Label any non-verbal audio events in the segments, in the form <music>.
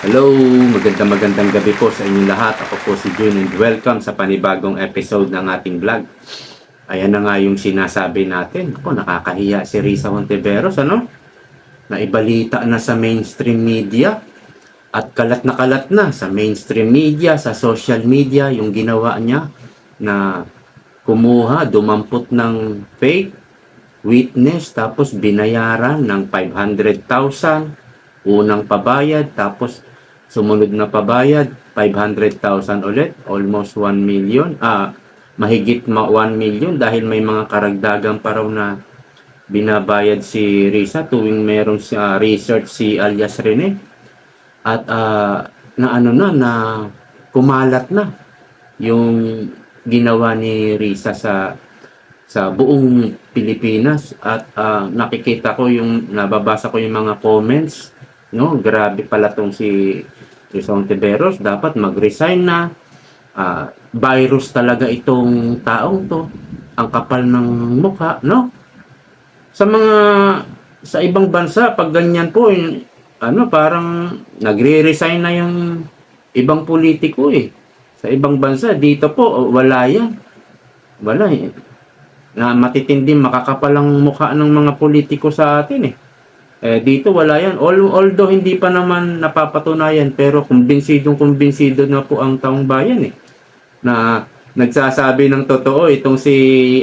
Hello, magandang magandang gabi po sa inyong lahat. Ako po si June and welcome sa panibagong episode ng ating vlog. Ayan na nga yung sinasabi natin. Ako, nakakahiya si Risa Hontiveros, ano? Naibalita na sa mainstream media at kalat na kalat na sa mainstream media, sa social media, yung ginawa niya na kumuha, dumampot ng fake witness tapos binayaran ng 500,000 unang pabayad tapos sumunod na pabayad 500,000 ulit almost 1 million ah mahigit ma 1 million dahil may mga karagdagan pa raw na binabayad si Risa tuwing meron sa research si alias Rene. At ah, na ano na na kumalat na yung ginawa ni Risa sa sa buong Pilipinas. At ah, nakikita ko yung nababasa ko yung mga comments no? Grabe pala tong si Rizon Tiberos dapat mag-resign na. Ah, virus talaga itong taong to. Ang kapal ng mukha no? Sa mga sa ibang bansa pag ganyan po yung, ano parang nagre-resign na yung ibang politiko eh. Sa ibang bansa dito po wala yan. Wala eh. Na matitindi makakapalang mukha ng mga politiko sa atin eh. Eh dito wala yan. Al- although hindi pa naman napapatunayan pero kumbinsidong kumbinsido na po ang taong bayan eh. Na nagsasabi ng totoo itong si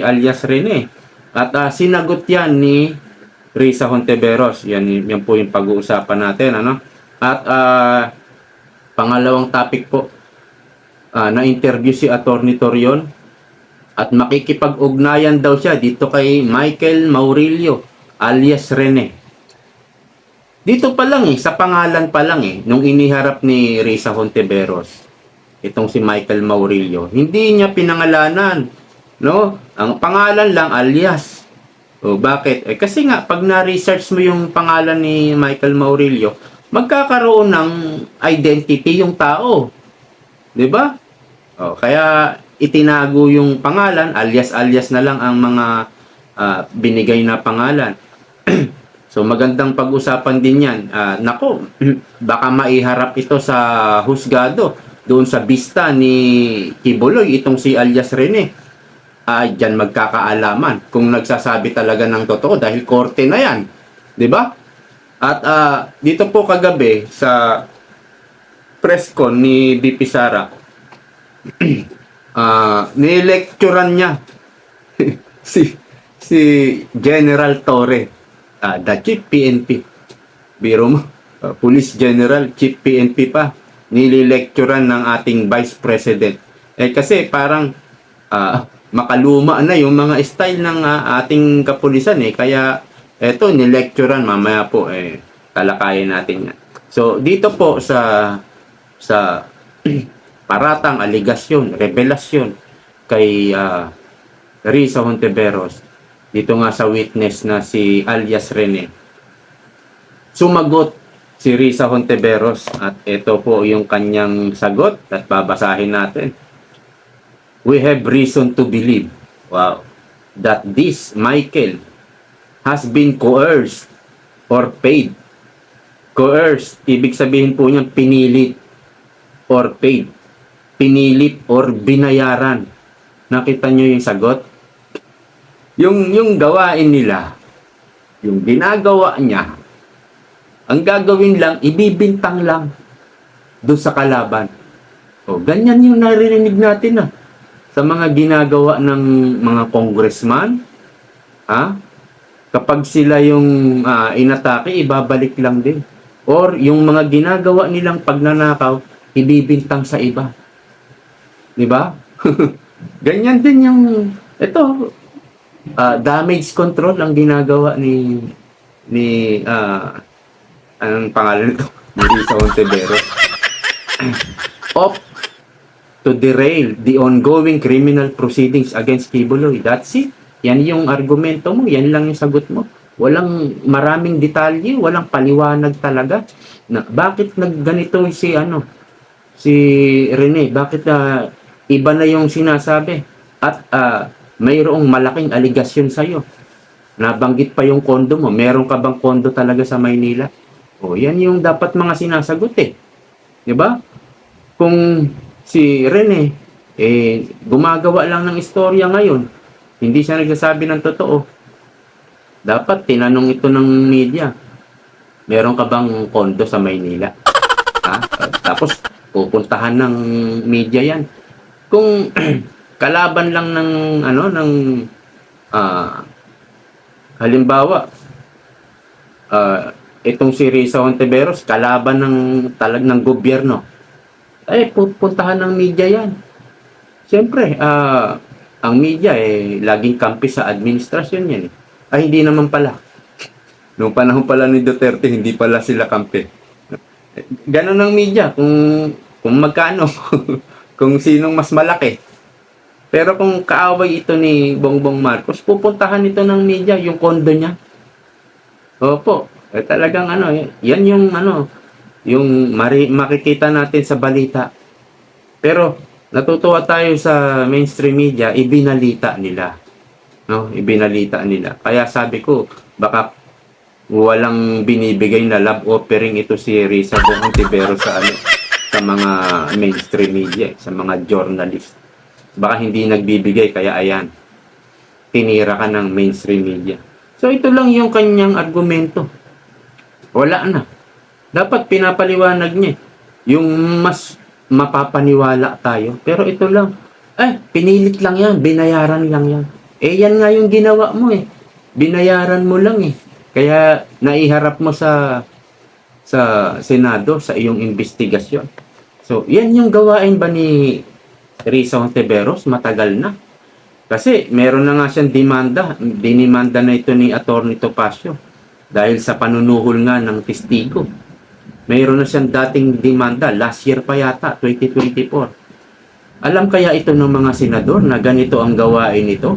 alias Rene. At ah, sinagot yan ni Risa Honteveros. Yan, yan po yung pag-uusapan natin. Ano? At ah, pangalawang topic po, ah, na-interview si Attorney Torion at makikipag-ugnayan daw siya dito kay Michael Maurilio alias Rene. Dito pa lang eh, sa pangalan pa lang eh, nung iniharap ni Risa Hontiveros, itong si Michael Maurilio, hindi niya pinangalanan, no? Ang pangalan lang alias. O bakit? Eh, kasi nga, pag na-research mo yung pangalan ni Michael Maurilio, magkakaroon ng identity yung tao. 'Di ba? O, kaya itinago yung pangalan, alias-alias na lang ang mga ah, binigay na pangalan. <clears throat> so magandang pag-usapan din yan. Ah, nako, <clears throat> baka maiharap ito sa husgado doon sa bista ni Kibuloy, itong si alias Rene. Ah, dyan magkakaalaman kung nagsasabi talaga ng totoo dahil korte na yan. 'Di ba? At ah, dito po kagabi sa press con ni BP Sara, <clears throat> ah nilecturean niya <laughs> si si General Torre, ah, the Chief PNP. Biro mo, ah, Police General, Chief PNP pa, nililecturean ng ating Vice President. Eh kasi parang ah, makaluma na yung mga style ng ah, ating kapulisan eh. Kaya eto, nilecturean mamaya po eh talakayin natin yan. So dito po sa sa <clears throat> paratang aligasyon, revelasyon kay ah, Risa Hontiveros dito nga sa witness na si alias Rene. Sumagot si Risa Hontiveros at ito po yung kanyang sagot at babasahin natin. We have reason to believe, wow, that this Michael has been coerced or paid. Coerced, ibig sabihin po niyan pinilit or paid. Pinilit or binayaran. Nakita niyo yung sagot? Yung, yung gawain nila, yung ginagawa niya, ang gagawin lang, ibibintang lang doon sa kalaban. O, ganyan yung narinig natin ah. Sa mga ginagawa ng mga congressman, ha? Kapag sila yung ah, inatake, ibabalik lang din. Or yung mga ginagawa nilang pagnanakaw, ibibintang sa iba. Di ba? <laughs> Ganyan din yung ito ah, damage control ang ginagawa ni ni ah anong pangalan nito? Marisa Ontiveros. Opt to derail the ongoing criminal proceedings against Kibuloy. That's it. Yan yung argumento mo, yan lang yung sagot mo. Walang maraming detalye, walang paliwanag talaga. Na, bakit nagganito si ano si Rene? Bakit ah, iba na yung sinasabi? At ah, mayroong malaking aligasyon sa iyo. Nabanggit pa yung kondo mo. Meron ka bang kondo talaga sa Maynila? O, yan yung dapat mga sinasagot eh. ba? Kung si Rene eh gumagawa lang ng istorya ngayon, hindi siya nagsasabi ng totoo. Dapat tinanong ito ng media. Meron ka bang kondo sa Maynila? Ha? Tapos pupuntahan ng media 'yan. Kung <clears throat> kalaban lang ng ano ng ah halimbawa ah itong si Risa Ontiveros kalaban ng talag ng gobyerno eh pupuntahan ng media yan Siyempre, ah ang media eh laging kampi sa administrasyon yan eh. Ay hindi naman pala. Noong panahon pala ni Duterte hindi pala sila kampi. Ganon ang media kung kung magkano <laughs> kung sinong mas malaki. Pero kung kaaway ito ni Bongbong Marcos, pupuntahan ito ng media yung kondo niya. Opo, eh, talagang ano, eh, yan yung ano, yung mari, makikita natin sa balita. Pero natutuwa tayo sa mainstream media, ibinalita nila. No, ibinalita nila. Kaya sabi ko, baka walang binibigay na love offering ito si Risa Bongontibero sa ano, sa mga mainstream media, sa mga journalist. Baka hindi nagbibigay kaya ayan. Tinira ka ng mainstream media. So ito lang yung kanyang argumento. Wala na. Dapat pinapaliwanag niya. Yung mas mapapaniwala tayo. Pero ito lang. Eh, pinilit lang yan. Binayaran lang yan. Eh, yan nga yung ginawa mo eh. Binayaran mo lang eh. Kaya naiharap mo sa sa Senado sa iyong investigasyon. So, yan yung gawain ba ni Risa Ontiveros? Matagal na. Kasi meron na nga siyang demanda. Dinimanda na ito ni Atty. Topacio dahil sa panunuhol nga ng testigo. Mayroon na siyang dating demanda, last year pa yata, 2024. Alam kaya ito ng mga senador na ganito ang gawain nito?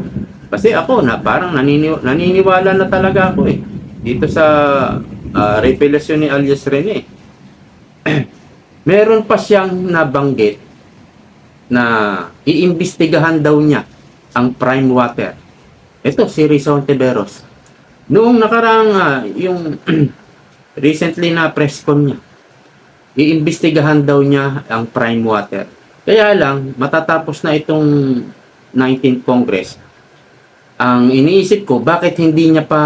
Kasi ako, na parang nanini- naniniwala na talaga ako eh. Dito sa uh, revelasyon ni alias Rene. <clears throat> Meron pa siyang nabanggit na iimbestigahan daw niya ang prime water. Ito, si Risa Ontiveros. Noong nakarang ah, yung <clears throat> recently na press con niya, iimbestigahan daw niya ang prime water. Kaya lang, matatapos na itong 19th Congress, ang iniisip ko, bakit hindi niya pa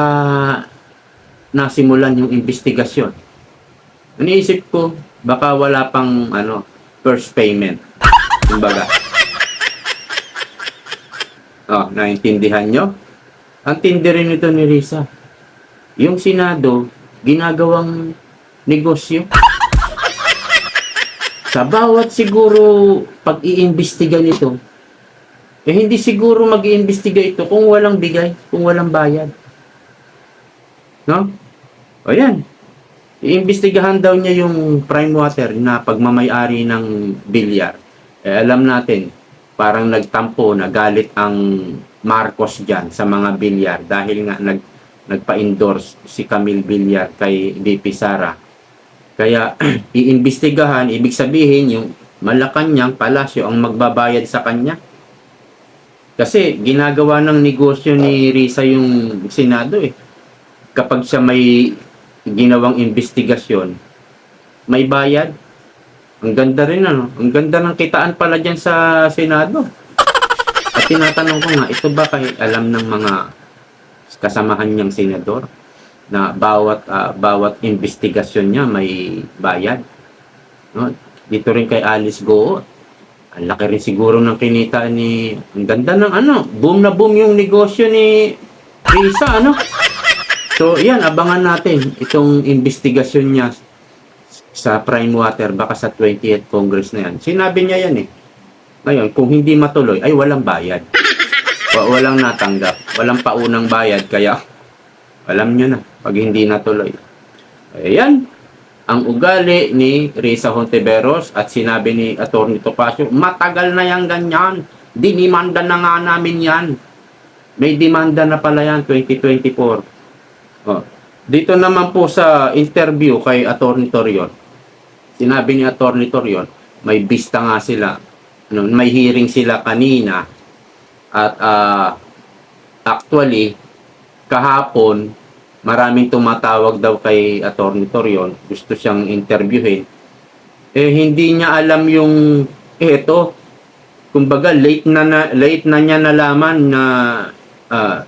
nasimulan yung investigasyon? Iniisip ko, baka wala pang ano, first payment. Kumbaga. Oh, naintindihan nyo? Ang tindi rin ito ni Risa. Yung Senado, ginagawang negosyo. Sa bawat siguro pag-iimbestiga nito, eh hindi siguro mag-iimbestiga ito kung walang bigay, kung walang bayad. No? O yan. Iimbestigahan daw niya yung prime water na pagmamayari ng bilyar. Eh, alam natin, parang nagtampo, nagalit ang Marcos dyan sa mga bilyar dahil nga nag, nagpa-endorse si Camille Villar kay BP Sara. Kaya <clears throat> iimbestigahan, ibig sabihin yung Malacanang Palasyo ang magbabayad sa kanya. Kasi ginagawa ng negosyo ni Risa yung Senado eh. Kapag siya may ginawang investigasyon, may bayad. Ang ganda rin ano, ang ganda ng kitaan pala dyan sa Senado. <laughs> At tinatanong ko nga, ito ba kay alam ng mga kasamahan niyang senador na bawat ah, bawat investigasyon niya may bayad. No? Dito rin kay Alice Go, ang laki rin siguro ng kinita ni ang ganda ng ano, boom na boom yung negosyo ni Risa ano. <laughs> So, yan, abangan natin itong investigasyon niya sa Prime Water, baka sa 20th Congress na yan. Sinabi niya yan eh. Ngayon, kung hindi matuloy, ay walang bayad. Wa- walang natanggap. Walang paunang bayad. Kaya, <laughs> alam nyo na, pag hindi natuloy. Ayan, ang ugali ni Risa Hontiveros at sinabi ni Atty. Topacio, matagal na yan ganyan. Dinimanda na nga namin yan. May demanda na pala yan, 2024. Oh. Dito naman po sa interview kay Atty. Torion, sinabi ni Atty. Torion, may bista nga sila, ano, may hearing sila kanina at ah, actually kahapon maraming tumatawag daw kay Atty. Torion, gusto siyang interviewin. eh hindi niya alam yung eto kumbaga late na, na late na niya nalaman na ah,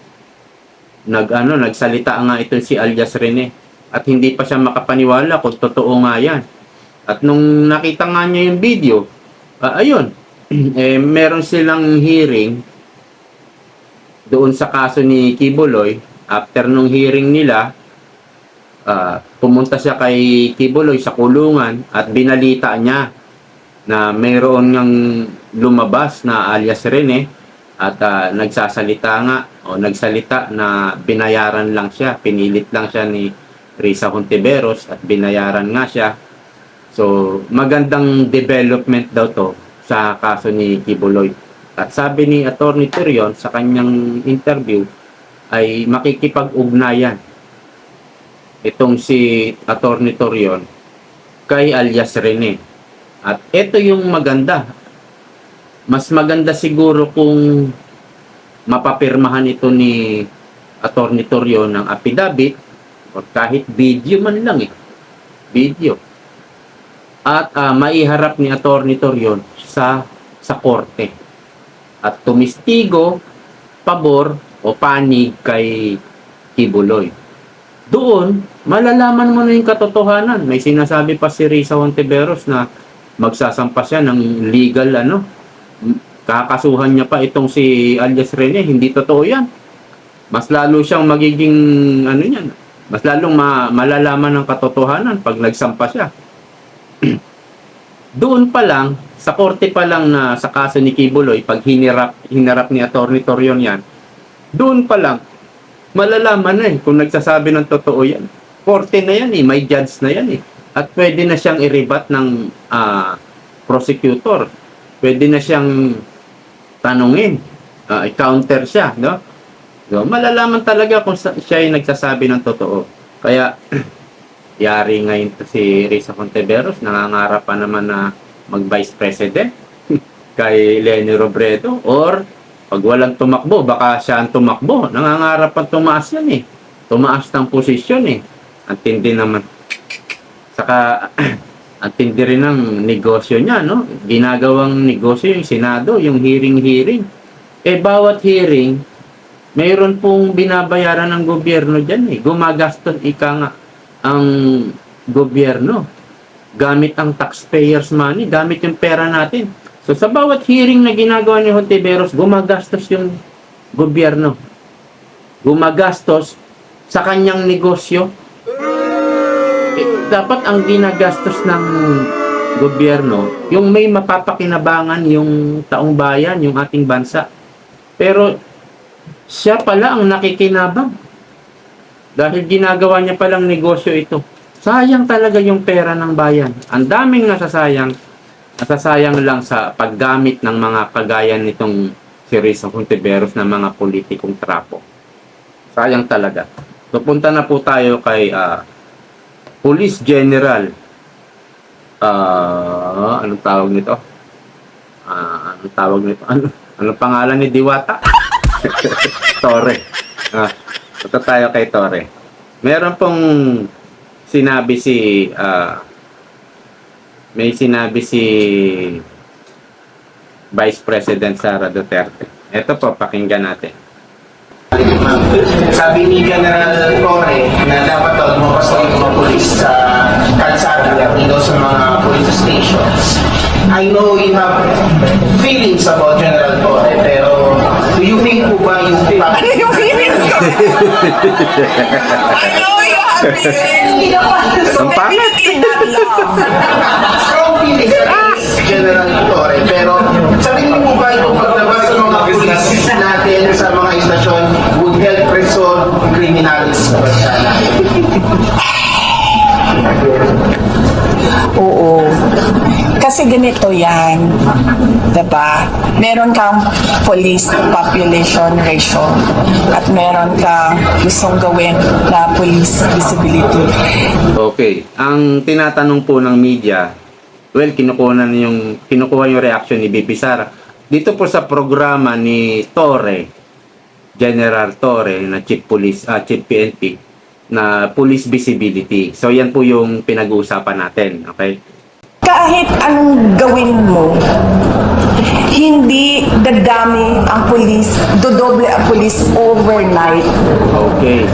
nag ano nagsalita nga ito si alias Rene at hindi pa siya makapaniwala kung totoo nga yan at nung nakita nga niya yung video ah, ayun <clears throat> eh meron silang hearing doon sa kaso ni Kibuloy after nung hearing nila ah, pumunta siya kay Kibuloy sa kulungan at binalita niya na mayroon ngang lumabas na alias Rene at ah, nagsasalita nga o nagsalita na binayaran lang siya, pinilit lang siya ni Risa Hontiveros at binayaran nga siya. So, magandang development daw to sa kaso ni Kibuloy. At sabi ni Attorney Terion sa kanyang interview ay makikipag-ugnayan itong si Attorney Torion kay alias Rene. At ito yung maganda. Mas maganda siguro kung mapapirmahan ito ni Attorney Torion ng affidavit o kahit video man lang eh. Video. At ah, maiharap ni Attorney Torion sa sa korte at tumistigo pabor o panig kay Kibuloy. Doon, malalaman mo na yung katotohanan. May sinasabi pa si Risa Hontiveros na magsasampa siya ng legal ano. Kakasuhan niya pa itong si alias Rene. Hindi totoo yan. Mas lalo siyang magiging ano yan. Mas lalong ma- malalaman ng katotohanan pag nagsampa siya. <clears throat> Doon pa lang, sa korte pa lang na sa kaso ni Kibuloy, pag hinirap, hinarap ni Atty. Torion yan, doon pa lang, malalaman na eh kung nagsasabi ng totoo yan. Korte na yan eh, may judge na yan eh. At pwede na siyang i-rebut ng ah, prosecutor. Pwede na siyang tanungin. Ah, i-counter siya, no? So, malalaman talaga kung siya ay nagsasabi ng totoo. Kaya, <clears throat> yari ngayon to si Risa Conteveros, nangangarap pa naman na mag-vice president <laughs> kay Lenny Robredo or pag walang tumakbo, baka siya ang tumakbo. Nangangarap pa tumaas yan eh. Tumaas ng posisyon eh. Ang tindi naman. Saka, <clears throat> ang tindi rin ng negosyo niya, no? Ginagawang negosyo yung Senado, yung hearing-hearing. Eh, bawat hearing, mayroon pong binabayaran ng gobyerno dyan eh. Gumagastos, ika nga, ang gobyerno. Gamit ang taxpayers money, gamit yung pera natin. So sa bawat hearing na ginagawa ni Hontiveros, gumagastos yung gobyerno. Gumagastos sa kanyang negosyo. Eh, dapat ang ginagastos ng gobyerno, yung may mapapakinabangan yung taong bayan, yung ating bansa. Pero siya pala ang nakikinabang. Dahil ginagawa niya palang negosyo ito. Sayang talaga yung pera ng bayan. Ang daming nasasayang nasasayang lang sa paggamit ng mga kagaya nitong si Rizal Hontiveros na mga politikong trapo. Sayang talaga. So punta na po tayo kay ah, Police General ah anong tawag nito? Ah, anong tawag nito? Ano, anong pangalan ni Diwata? <laughs> Torre. Ah, punta tayo kay Torre. Meron pong sinabi si ah, may sinabi si Vice President Sara Duterte. Ito po, pakinggan natin. Sabi ni General Torre na dapat daw lumabas daw yung mga polis sa kalsada dito sa mga police stations. I know you have feelings about General Torre, pero do you think po ba yung Ano yung? I know you have feelings. Ang pangit. strong feelings General Torre, pero sabi niyo po ba yung paglabas ng mga polis natin sa mga istasyon would help resolve criminality sa bansa? Oo. Kasi ganito yan. Diba? Meron kang police population ratio at meron kang gustong gawin na police visibility. Okay. Ang tinatanong po ng media, well, kinukuha na yung, kinukuha yung reaction ni BP Sara. Dito po sa programa ni Torre, General Torre, na Chief Police, ah, Chief PNP, na police visibility. So, yan po yung pinag-uusapan natin. Okay? kahit anong gawin mo, hindi dadami ang pulis, dodoble ang pulis overnight Okay.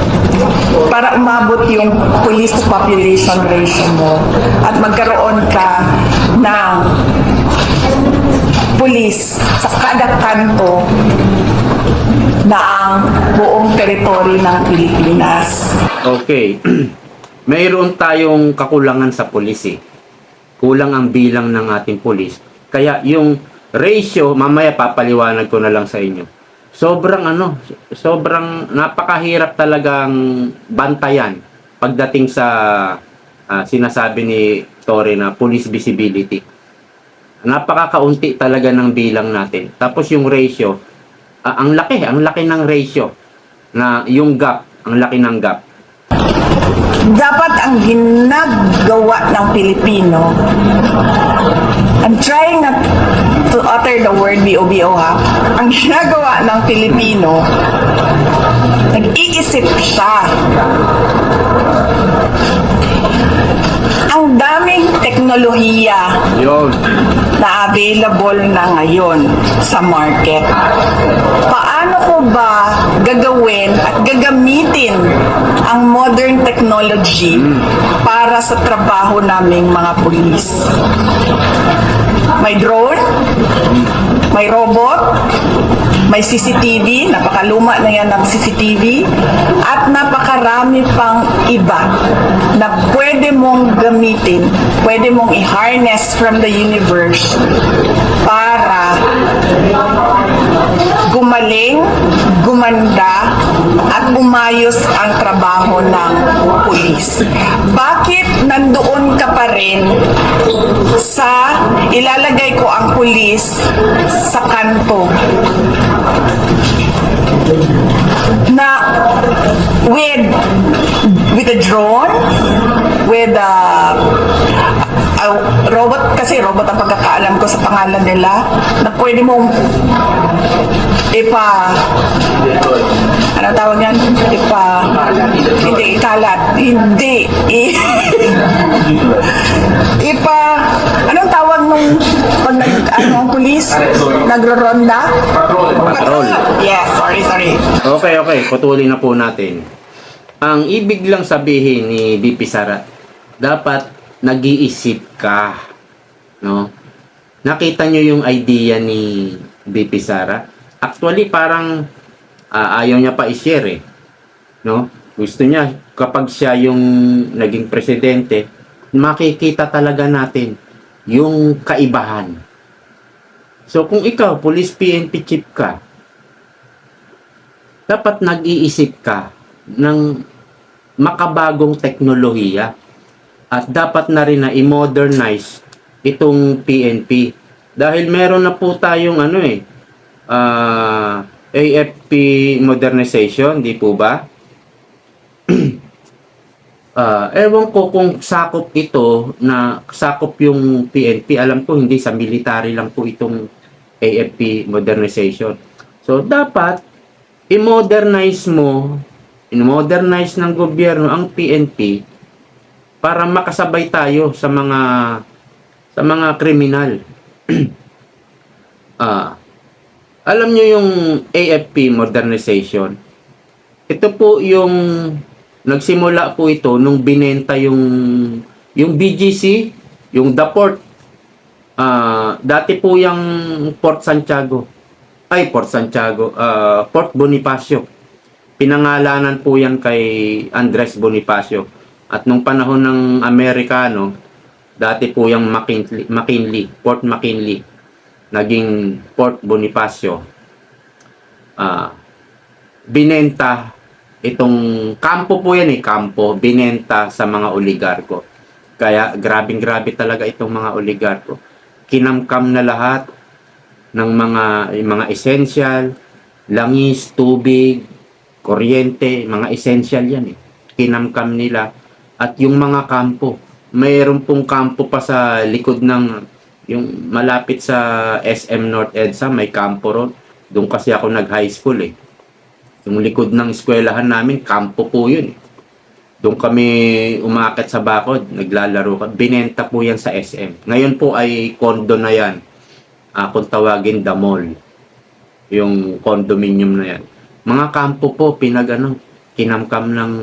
para umabot yung police to population ratio mo at magkaroon ka ng pulis sa kada kanto na ang buong teritoryo ng Pilipinas. Okay. <clears throat> Mayroon tayong kakulangan sa pulis eh. Kulang ang bilang ng ating pulis. Kaya yung ratio, mamaya papaliwanag ko na lang sa inyo. Sobrang ano, sobrang napakahirap talagang bantayan pagdating sa ah, sinasabi ni Tore na police visibility. Napakakaunti talaga ng bilang natin. Tapos yung ratio, ah, ang laki, ang laki ng ratio na yung gap, ang laki ng gap. Dapat ang ginagawa ng Pilipino, I'm trying not to utter the word BOBO ha, ang ginagawa ng Pilipino, nag-iisip siya. Ang daming teknolohiya Yun. na available na ngayon sa market. Paano ko ba gagawin at gagamitin ang modern technology para sa trabaho naming mga pulis? May drone, may robot, may CCTV, napakaluma na yan ng CCTV, at napakarami pang iba gamitin, pwede mong i-harness from the universe para gumaling, gumanda, at umayos ang trabaho ng pulis. Bakit nandoon ka pa rin sa ilalagay ko ang pulis sa kanto? na with with a drone? With a, a robot? Kasi robot ang pagkakaalam ko sa pangalan nila. Na pwede mong ipa ano tawag yan? Ipa hindi ikalat. Hindi <laughs> ipa anong nung pag nag ano ang pulis nagro-ronda Patrol. yes sorry sorry Okay, okay. Putulin na po natin. Ang ibig lang sabihin ni BP Sara, dapat nag-iisip ka. No? Nakita nyo yung idea ni BP Sara? Actually, parang ah, ayaw niya pa i-share eh. No? Gusto niya, kapag siya yung naging presidente, makikita talaga natin yung kaibahan. So, kung ikaw, police PNP chief ka, dapat nag-iisip ka ng makabagong teknolohiya at dapat na rin na i-modernize itong PNP dahil meron na po tayong ano eh ah, AFP modernization, di po ba? Ah, ewan ko kung sakop ito na sakop yung PNP. Alam ko hindi sa military lang po itong AFP modernization. So dapat i-modernize mo, i-modernize ng gobyerno ang PNP para makasabay tayo sa mga sa mga kriminal. <clears throat> ah, alam nyo yung AFP modernization. Ito po yung nagsimula po ito nung binenta yung yung BGC, yung The Port. Ah, dati po yung Port Santiago. Ay, Port Santiago, ah, Port Bonifacio. Pinangalanan po yan kay Andres Bonifacio. At nung panahon ng Amerikano, dati po yung McKinley, McKinley, Port McKinley, naging Port Bonifacio. Ah, binenta itong kampo po yan eh, kampo, binenta sa mga oligarko. Kaya grabing grabe talaga itong mga oligarko. Kinamkam na lahat ng mga mga essential, langis, tubig, kuryente, mga essential yan eh. Kinamkam nila. At yung mga kampo, mayroon pong kampo pa sa likod ng yung malapit sa SM North EDSA, may kampo ron. Doon kasi ako nag-high school eh. Yung likod ng eskwelahan namin, kampo po yun. Doon kami umakit sa bakod, naglalaro ka. Binenta po yan sa SM. Ngayon po ay condo na yan. Ah, kung tawagin the mall. Yung condominium na yan. Mga kampo po, pinagano, kinamkam ng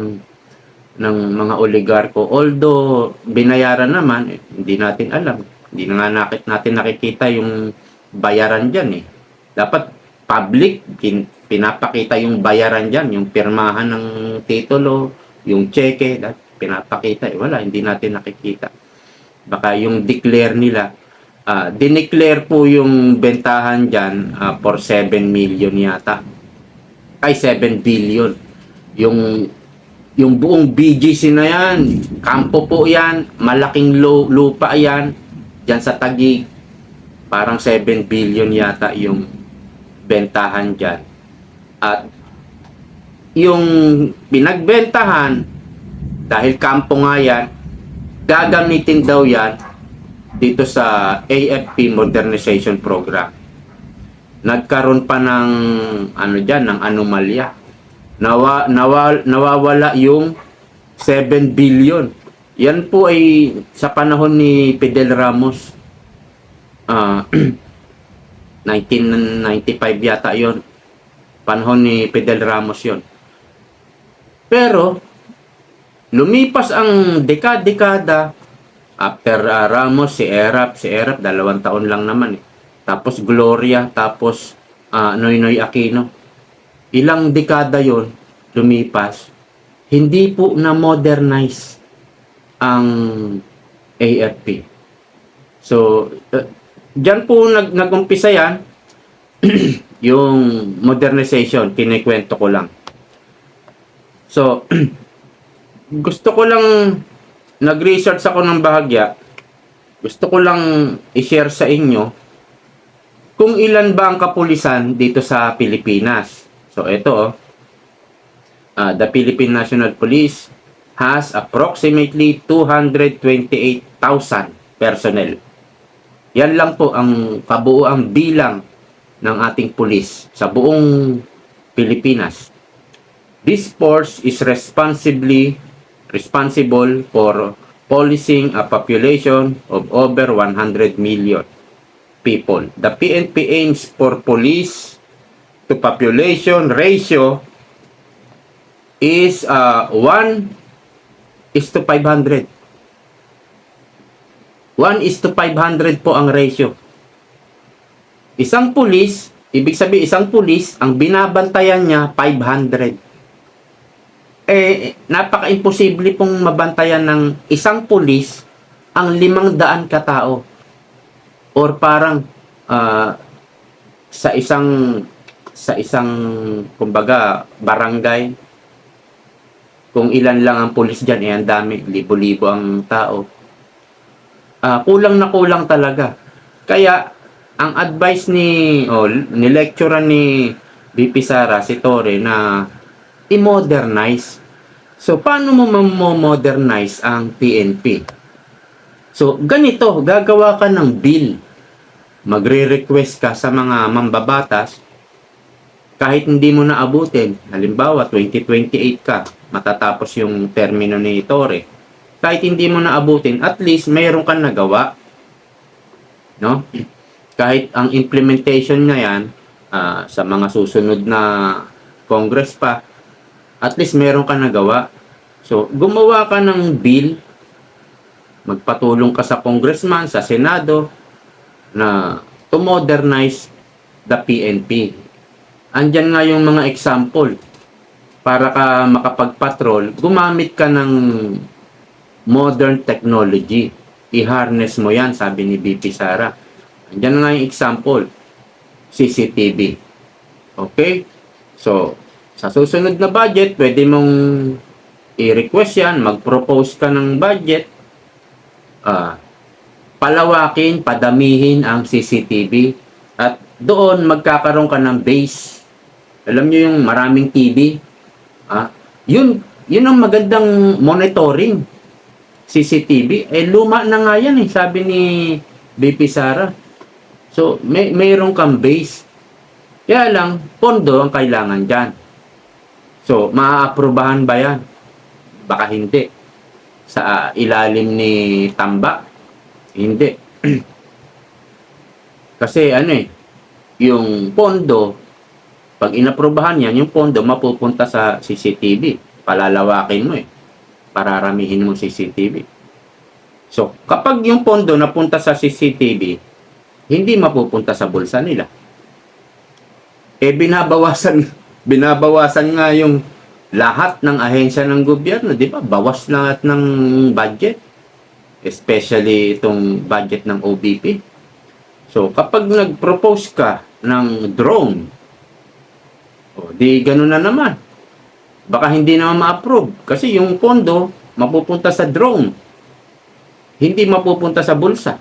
ng mga oligarko. Although, binayaran naman, eh, hindi natin alam. Hindi na nga natin nakikita yung bayaran dyan eh. Dapat public, pinapakita yung bayaran dyan, yung pirmahan ng titulo, yung cheque, that, pinapakita. Eh, wala, hindi natin nakikita. Baka yung declare nila, ah dineclare po yung bentahan dyan ah, for 7 million yata. Ay, 7 billion. Yung yung buong BGC na yan, kampo po yan, malaking lu- lupa yan, dyan sa Taguig, parang 7 billion yata yung bentahan dyan. At yung pinagbentahan, dahil kampo nga yan, gagamitin daw yan dito sa AFP Modernization Program. Nagkaroon pa ng ano diyan ng anomalya. Nawa, nawa, nawawala yung 7 billion. Yan po ay sa panahon ni Fidel Ramos. Ah <clears throat> 1995 yata yon Panahon ni Fidel Ramos yon Pero, lumipas ang dekada-dekada, after ah, Ramos, si Erap, si Erap, dalawang taon lang naman eh. Tapos Gloria, tapos ah, Noynoy Aquino. Ilang dekada yon lumipas, hindi po na-modernize ang AFP. So, uh, dyan po nag nagumpisa yan, <clears throat> yung modernization, kinikwento ko lang. So, <clears throat> gusto ko lang, nag-research ako ng bahagya, gusto ko lang i-share sa inyo kung ilan ba ang kapulisan dito sa Pilipinas. So, ito oh. Ah, the Philippine National Police has approximately 228,000 personnel. Yan lang po ang kabuuang bilang ng ating pulis sa buong Pilipinas. This force is responsibly responsible for policing a population of over 100 million people. The PNP aims for police to population ratio is uh, 1 is to 500. 1 is to 500 po ang ratio. Isang pulis, ibig sabihin isang pulis, ang binabantayan niya 500. Eh, napaka-imposible pong mabantayan ng isang pulis ang limang daan katao. Or parang ah, sa isang sa isang kumbaga barangay kung ilan lang ang pulis diyan eh ang dami libo-libo ang tao Ah, kulang na kulang talaga kaya ang advice ni o ni lecturer ni BP Sara si Tore na i-modernize. So paano mo mo-modernize ang PNP so ganito gagawa ka ng bill. Magre-request ka sa mga mambabatas. Kahit hindi mo na abutin, halimbawa 2028 ka, matatapos yung termino ni Tore, kahit hindi mo na abutin, at least mayroon kang nagawa. No? Kahit ang implementation na yan, ah, sa mga susunod na Congress pa, at least mayroon kang nagawa. So, gumawa ka ng bill, magpatulong ka sa congressman, sa senado, na to modernize the PNP. Andyan nga yung mga example. Para ka makapag-patrol, gumamit ka ng modern technology. I-harness mo yan, sabi ni BP Sara. Andyan nga yung example. CCTV. Okay? So, sa susunod na budget, pwede mong i-request yan, mag-propose ka ng budget, ah, palawakin, padamihin ang CCTV, at doon magkakaroon ka ng base. Alam nyo yung maraming TV, ah, yun, yun ang magandang monitoring. CCTV, eh luma na nga yan eh, sabi ni BP Sara. So, may mayroon kang base. Kaya lang, pondo ang kailangan dyan. So, maaaprobahan ba yan? Baka hindi. Sa ah, ilalim ni Tamba, hindi. <clears throat> Kasi ano eh, yung pondo, pag inaprobahan yan, yung pondo mapupunta sa CCTV. Palalawakin mo eh. Pararamihin mo CCTV. So, kapag yung pondo napunta sa CCTV, hindi mapupunta sa bulsa nila. Eh, binabawasan, <laughs> binabawasan nga yung lahat ng ahensya ng gobyerno, di ba? Bawas lahat ng budget. Especially itong budget ng OBP. So, kapag nag-propose ka ng drone, o di ganun na naman. Baka hindi naman ma-approve. Kasi yung pondo, mapupunta sa drone. Hindi mapupunta sa bulsa.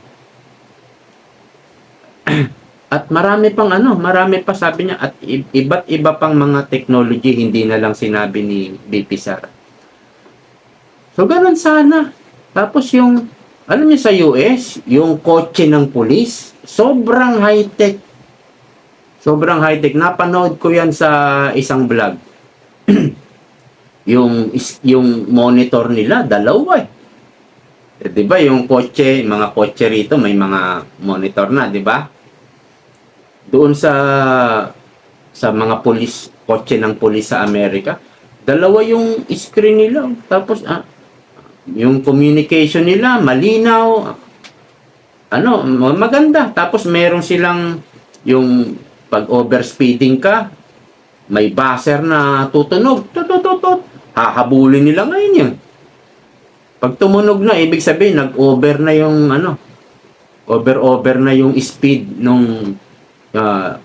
<clears throat> At marami pang ano, marami pa sabi niya at iba't iba pang mga technology hindi na lang sinabi ni BP Sara. So ganun sana. Tapos yung alam niyo sa US, yung kotse ng pulis, sobrang high-tech. Sobrang high-tech. Napanood ko 'yan sa isang vlog. <clears throat> yung yung monitor nila dalawa eh. Eh, 'Di ba yung kotse, mga kotse rito may mga monitor na, 'di ba? Doon sa sa mga pulis, kotse ng pulis sa Amerika, dalawa yung screen nila. Tapos, ah, yung communication nila, malinaw. Ano, maganda. Tapos, meron silang yung pag overspeeding ka, may buzzer na tutunog. Tutututut. Hahabulin nila ngayon yun. Pag tumunog na, ibig sabihin, nag-over na yung ano, over-over na yung speed nung ah,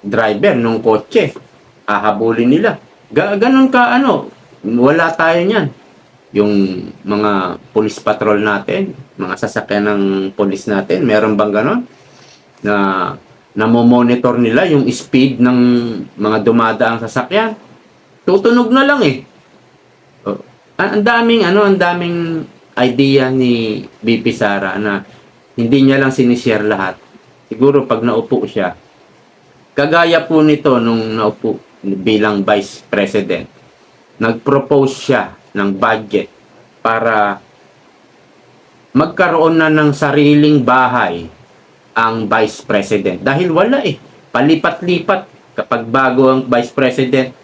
driver nung kotse. Hahabulin nila. Ga ganon ka ano, wala tayo niyan. Yung mga police patrol natin, mga sasakyan ng police natin, meron bang ganon? Na namo-monitor nila yung speed ng mga dumadaang sasakyan. Tutunog na lang eh. Oh, ang daming ano, ang daming idea ni BP Sara na hindi niya lang sinishare lahat. Siguro pag naupo siya, kagaya po nito nung naupo bilang Vice President, nag-propose siya ng budget para magkaroon na ng sariling bahay ang Vice President. Dahil wala eh. Palipat-lipat. Kapag bago ang Vice President,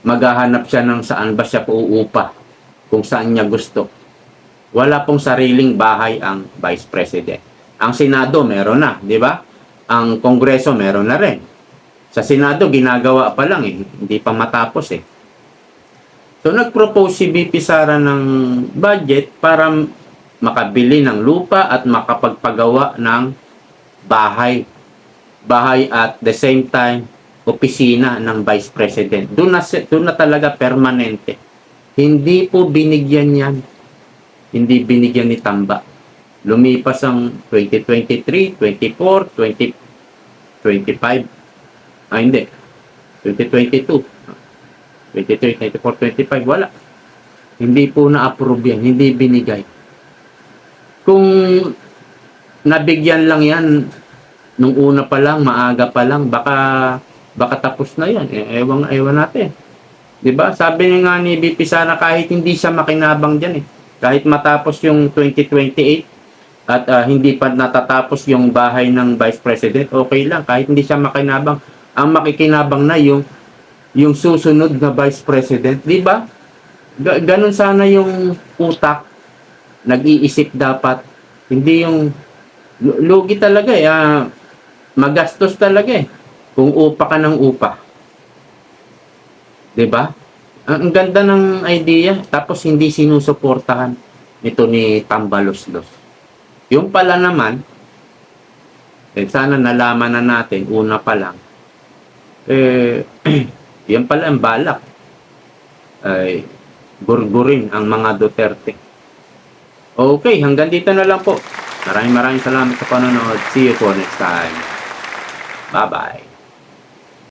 maghahanap siya ng saan ba siya uupa. Kung saan niya gusto. Wala pong sariling bahay ang Vice President. Ang Senado meron na, di ba? Ang Kongreso meron na rin. Sa Senado, ginagawa pa lang eh. Hindi pa matapos eh. So, nag-propose si BP Sara ng budget para makabili ng lupa at makapagpagawa ng bahay. Bahay at the same time, opisina ng Vice President. Doon na, doon na talaga permanente. Hindi po binigyan yan. Hindi binigyan ni Tamba. Lumipas ang 2023, 24, 20, 25. Ah, hindi. 2022. 23, 24, 25. Wala. Hindi po na-approve yan. Hindi binigay. Kung nabigyan lang yan nung una pa lang, maaga pa lang, baka baka tapos na yan. Eh, ewan, ewan natin. 'Di ba? Sabi nga ni BP sana kahit hindi siya makinabang diyan eh. Kahit matapos yung 2028 at ah, hindi pa natatapos yung bahay ng Vice President, okay lang. Kahit hindi siya makinabang. Ang makikinabang na yung yung susunod na Vice President, 'di ba? Ga- ganun sana yung utak. Nag-iisip dapat. Hindi yung lu- lugi talaga eh. Ah, magastos talaga eh. Kung upa ka ng upa. 'di ba? Ang, ganda ng idea. Tapos hindi sinusuportahan nito ni Tambaloslos yung pala naman eh sana nalaman na natin una pa lang eh <clears throat> yan pala ang balak ay gurgurin ang mga Duterte Okay, hanggang dito na lang po. Maraming maraming salamat sa panonood. See you po next time. Bye-bye.